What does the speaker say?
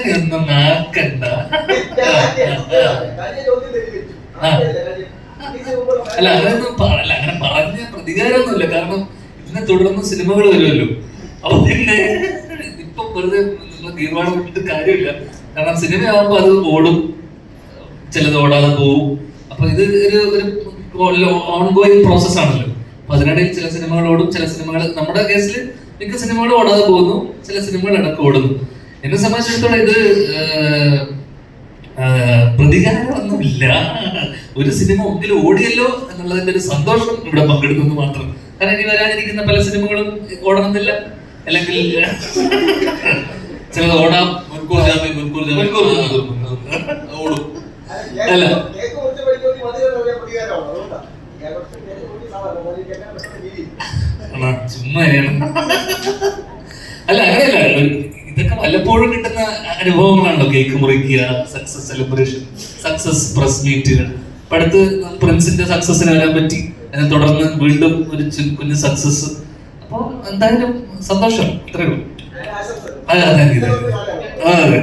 അങ്ങനെയൊന്നും ആക്കണ്ട അല്ല അങ്ങനെയൊന്നും അല്ല അങ്ങനെ പറഞ്ഞ പ്രതികാരമൊന്നുമില്ല. കാരണം ഇതിനെ തുടർന്ന് സിനിമകൾ വരുമല്ലോ. അപ്പൊ പിന്നെ ഇപ്പൊ വെറുതെ നിങ്ങൾ ഗീർവാണം വിട്ടിട്ട് കാര്യമില്ല. കാരണം സിനിമയാകുമ്പോ അത് ഓടും. ചിലത് ഓടാതെ പോവും. അപ്പൊ ഇത് ഒരു ഒരു ഓൺ ഗോയിങ് പ്രോസസ് ആണല്ലോ. അപ്പൊ അതിനിടയിൽ ചില സിനിമകൾ ഓടും ചില സിനിമകൾ നമ്മുടെ കേസിൽ മിക്ക സിനിമകളും ഓടാതെ പോകുന്നു ചില സിനിമകൾ ഇടയ്ക്ക് ഓടുന്നു. എന്നെ സംബന്ധിച്ചിടത്തോളം ഇത് പ്രതികാരമൊന്നുമില്ല. ഒരു സിനിമ ഒന്നിലും ഓടിയല്ലോ എന്നുള്ളതിന്റെ ഒരു സന്തോഷം ഇവിടെ പങ്കെടുക്കുന്നു മാത്രം. കാരണം ഇനി വരാനിരിക്കുന്ന പല സിനിമകളും ഓടണമെന്നില്ല. അല്ലെങ്കിൽ ചിലത് ഓടാം. മുൻകൂർ ജാമ്യം മുൻകൂർ ജാമ്യം. മുൻകൂർ. ഓടും. അല്ല. ചുമ്മാ. അല്ല അങ്ങനെയല്ല. വല്ലപ്പോഴും കിട്ടുന്ന അനുഭവങ്ങളാണല്ലോ കേക്ക് മുറിക്കുക സക്സസ് സെലിബ്രേഷൻ സക്സസ് പ്രസ് മീറ്റുകൾ അടുത്ത് പ്രിൻസിന്റെ സക്സസിന് വരാൻ പറ്റി. അതിനെ തുടർന്ന് വീണ്ടും ഒരു കുഞ്ഞു സക്സസ് അപ്പോൾ എന്തായാലും സന്തോഷം. ഇത്രയുള്ളൂ അതെ അതെ അതെ.